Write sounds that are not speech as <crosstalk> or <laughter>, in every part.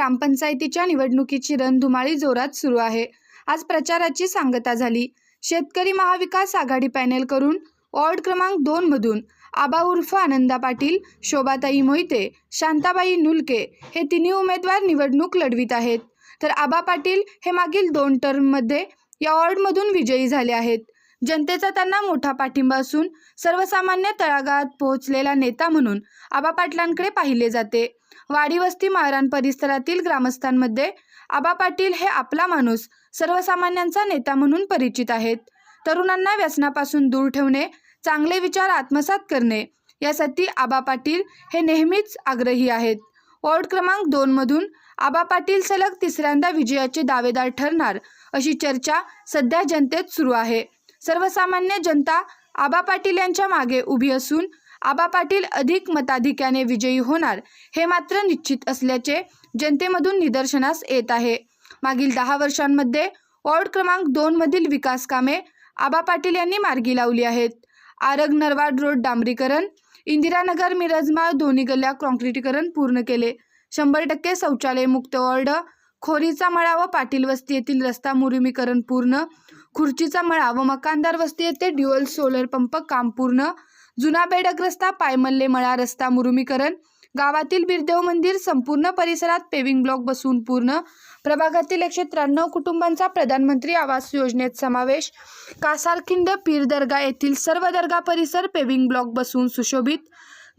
ग्रामपंचायतीच्या निवडणुकीची रणधुमाळी जोरात सुरू आहे. आज प्रचाराची सांगता झाली. शेतकरी महाविकास आघाडी पॅनेल करून वॉर्ड क्रमांक दोन मधून आबा उर्फ आनंदा पाटील शोभाताई मोहिते शांताबाई नुलके हे तिन्ही उमेदवार निवडणूक लढवित आहेत. तर आबा पाटील हे मागील दोन टर्ममध्ये या वॉर्डमधून विजयी झाले आहेत. जनतेचा त्यांना मोठा पाठिंबा असून सर्वसामान्य तळागाळात पोहोचलेला नेता म्हणून आबा पाटलांकडे पाहिले जाते. वाडीवस्ती माळरान परिसरातील ग्रामस्थांमध्ये आबा पाटील हे आपला माणूस सर्वसामान्यांचा नेता म्हणून परिचित आहेत. तरुणांना व्यसनापासून दूर ठेवणे चांगले विचार आत्मसात करणे यासाठी आबा पाटील हे नेहमीच आग्रही आहेत. वॉर्ड क्रमांक दोनमधून आबा पाटील सलग तिसऱ्यांदा विजयाचे दावेदार ठरणार अशी चर्चा सध्या जनतेत सुरू आहे. सर्वसामान्य जनता आबा पाटील यांच्या मागे उभी असून आबा पाटील अधिक मताधिक्याने विजयी होणार हे मात्र निश्चित असल्याचे जनतेमधून निदर्शनास येत आहे. मागील दहा वर्षांमध्ये वॉर्ड क्रमांक दोनमधील विकास कामे आबा पाटील यांनी मार्गी लावली आहेत. आरग नरवाड रोड डांबरीकरण इंदिरानगर मिरजमाळ दोन्ही गल्ल्या कॉन्क्रिटीकरण पूर्ण केले. शंभर टक्के शौचालय मुक्त वॉर्ड खोरीचा मळा व पाटील वस्ती येथील रस्ता मुरुमीकरण पूर्ण खुर्चीचा मळा व मकानदार वस्ती येथे ड्युअल सोलर पंप काम पूर्ण जुना बेडक रस्ता पायमल्ले मळा रस्ता मुरुमीकरण गावातील बिरदेव मंदिर संपूर्ण परिसरात पेविंग ब्लॉक बसवून पूर्ण प्रभागातील एकशे त्र्याण्णव कुटुंबांचा प्रधानमंत्री आवास योजनेत समावेश कासारखिंड पीर दर्गा येथील सर्व दर्गा परिसर पेविंग ब्लॉक बसवून सुशोभित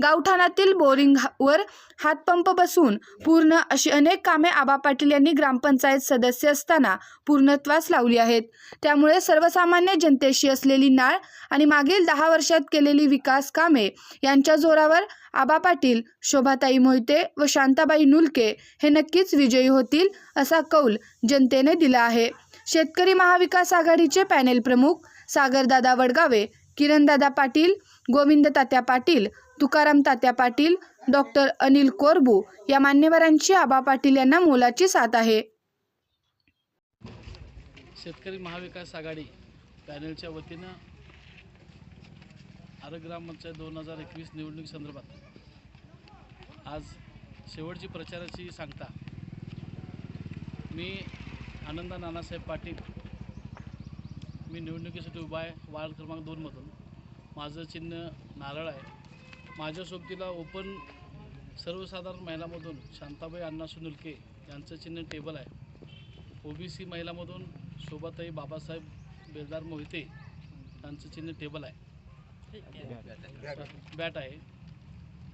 गावठाणातील बोरिंगवर हातपंप बसवून पूर्ण अशी अनेक कामे आबा पाटील यांनी ग्रामपंचायत सदस्य असताना पूर्णत्वास लावली आहेत. त्यामुळे सर्वसामान्य जनतेशी असलेली नाळ आणि मागील दहा वर्षात केलेली विकास कामे यांच्या जोरावर आबा पाटील शोभाताई मोहिते व शांताबाई नुलके हे नक्कीच विजयी होतील असा कौल जनतेने दिला आहे. शेतकरी महाविकास आघाडीचे पॅनेल प्रमुख सागरदादा वडगावे किरणदादा पाटील गोविंद तात्या पाटील तुकाराम तात्या पाटील डॉक्टर अनिल कोरबू या मान्यवरांची आबा पाटील यांना मोलाची साथ आहे. शेतकरी महाविकास आघाडी पॅनलच्या वतीनं आरग ग्रामपंचायत दोन हजार एकवीस निवडणुकी संदर्भात आज शेवटची प्रचाराची सांगता मी आनंदा नानासाहेब पाटील मी निवडणुकीसाठी उभा आहे वार्ड क्रमांक दोनमधून. माझं चिन्ह नारळ आहे. माझ्या सोबतीला ओपन सर्वसाधारण महिलामधून शांताबाई अण्णा सुनुलके यांचं चिन्ह टेबल आहे. ओबीसी महिलामधून शोभाताई बाबासाहेब बेलदार मोहिते यांचं चिन्ह टेबल आहे. बॅट आहे.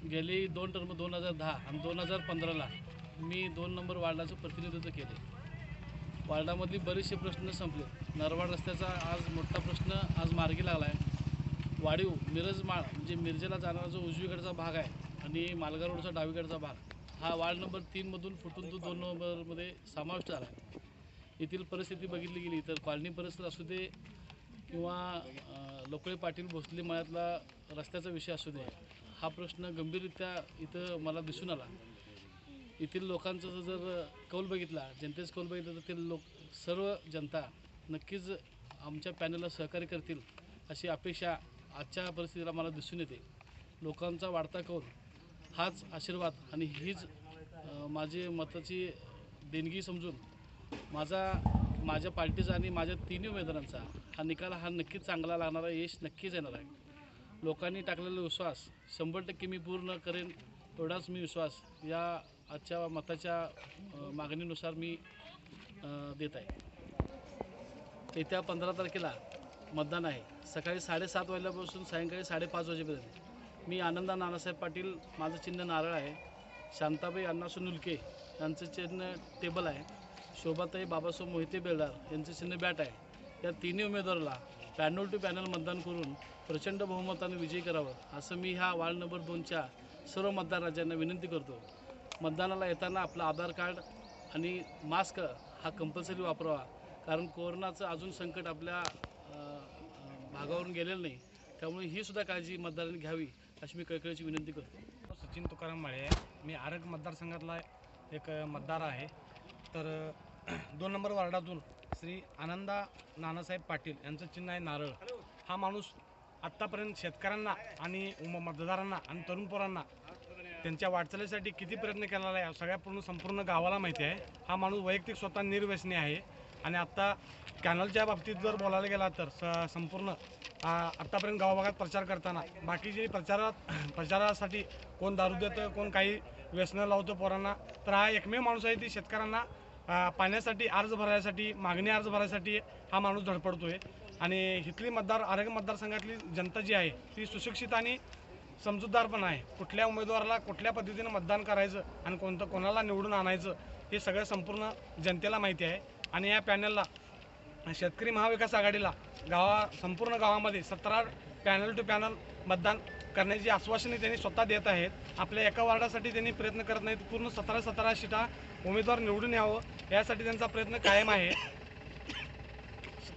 गेली दोन टर्म दोन हजार दहा आणि दोन हजार पंधराला मी दोन नंबर वार्डाचं प्रतिनिधित्व केले. वार्डामधली बरेचसे प्रश्न संपले. नरवाड रस्त्याचा आज मोठा प्रश्न आज मार्गी लागला आहे वाढीव मिरज माळ म्हणजे मिरजेला जाणारा जो उजवीकडचा भाग आहे आणि मालगाव रोडचा डावीकडचा भाग हा वार्ड नंबर तीनमधून फुटून तो दोन नंबरमध्ये समाविष्ट झाला आहे. येथील परिस्थिती बघितली गेली तर कॉलनी परिसर असू दे किंवा लोकळे पाटील भोसले मळ्यातला रस्त्याचा विषय असू दे हा प्रश्न गंभीररित्या इथं मला दिसून आला. येथील लोकांचं जर कौल बघितला जनतेचं कौल बघितलं तर ते लोक सर्व जनता नक्कीच आमच्या पॅनलला सहकार्य करतील अशी अपेक्षा आजच्या परिस्थितीला मला दिसून येते. लोकांचा वाढता कौल हाच आशीर्वाद आणि हीच माझी मताची देणगी समजून माझा माझ्या पार्टीचा आणि माझ्या तिन्ही उमेदवारांचा हा निकाल हा नक्कीच चांगला लागणारा यश नक्कीच येणार आहे. लोकांनी टाकलेला विश्वास शंभर टक्के मी पूर्ण करेन एवढाच मी विश्वास या आजच्या मताच्या मागणीनुसार मी देत आहे. येत्या पंधरा तारखेला मतदान आहे. सकाळी साडेसात वाजल्यापासून सायंकाळी साडेपाच वाजेपर्यंत. मी आनंदा नानासाहेब पाटील माझं चिन्ह नारळ आहे. शांताबाई अण्णा सुनुलके यांचं चिन्ह टेबल आहे. शोभाताई बाबासाहेब मोहिते बेलदार यांचं चिन्ह बॅट आहे. या तिन्ही उमेदवाराला पॅनल टू पॅनल मतदान करून प्रचंड बहुमताने विजयी करावं असं मी ह्या वार्ड नंबर दोनच्या सर्व मतदार राज्यांना विनंती करतो. मतदानाला येताना आपलं आधार कार्ड आणि मास्क हा कंपल्सरी वापरावा कारण कोरोनाचं अजून संकट आपल्या भागावरून गेलेलं नाही. त्यामुळे ही सुद्धा काळजी मतदारांनी घ्यावी अशी मी कळकळीची विनंती करतो. सचिन तुकाराम माळे मी आरग मतदारसंघातला एक मतदार आहे. तर <clears throat> दोन नंबर वार्डातून श्री आनंदा नानासाहेब पाटील यांचं चिन्ह आहे नारळ. हा माणूस आत्तापर्यंत शेतकऱ्यांना आणि उम- मतदारांना आणि तरुण पोरांना त्यांच्या वाटचालीसाठी किती प्रयत्न केलेला आहे सगळ्या पूर्ण संपूर्ण गावाला माहिती आहे. हा माणूस वैयक्तिक स्वतः निर्व्यसनी आहे. आणि आत्ता कॅनलच्या बाबतीत जर बोलायला गेला तर स संपूर्ण आत्तापर्यंत गावभागात प्रचार करताना बाकीचे प्रचारात <clears throat> प्रचारासाठी कोण दारू देतं कोण काही व्यसनं लावतं पोरांना तर हा एकमेव माणूस आहे ती शेतकऱ्यांना पाण्यासाठी अर्ज भरायसाठी मागणी अर्ज भरायसाठी हा माणूस धडपडतोय. आणि इथली मतदार आरोग्य मतदारसंघातली जनता जी आहे ती सुशिक्षित आणि समजूतदार पण आहे. कुठल्या उमेदवाराला कुठल्या पद्धतीनं मतदान करायचं आणि कोणतं कोणाला निवडून आणायचं हे सगळं संपूर्ण जनतेला माहिती आहे. आणि या पॅनलला शेतकरी महाविकास आघाडीला गावा संपूर्ण गावामध्ये सतरा पॅनल टू पॅनल मतदान करण्याची आश्वासने त्यांनी स्वतः देत आहेत. आपल्या एका वार्डासाठी त्यांनी प्रयत्न करत नाहीत. पूर्ण सतरा सतरा शिटा उमेदवार निवडून यावं यासाठी त्यांचा प्रयत्न कायम आहे.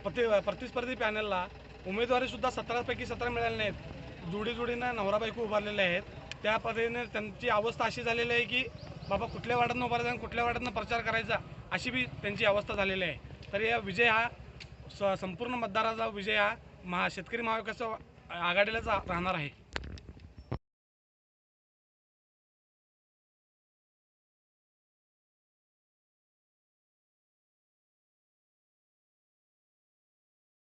प्रति प्रतिस्पर्धी पॅनलला उमेदवारीसुद्धा सतरापैकी सतरा मिळाले नाहीत. जोडी जोडीनं नवरा बायको उभारलेले आहेत. त्या पद्धतीने त्यांची अवस्था अशी झालेली आहे की बाबा कुठल्या वाड्यानं उभारायचा आणि कुठल्या वाड्यानं प्रचार करायचा? अशी बी त्यांची अवस्था झालेली आहे. तर या विजय हा स संपूर्ण मतदाराचा विजय हा महा शेतकरी महाविकास आघाडीलाच राहणार आहे.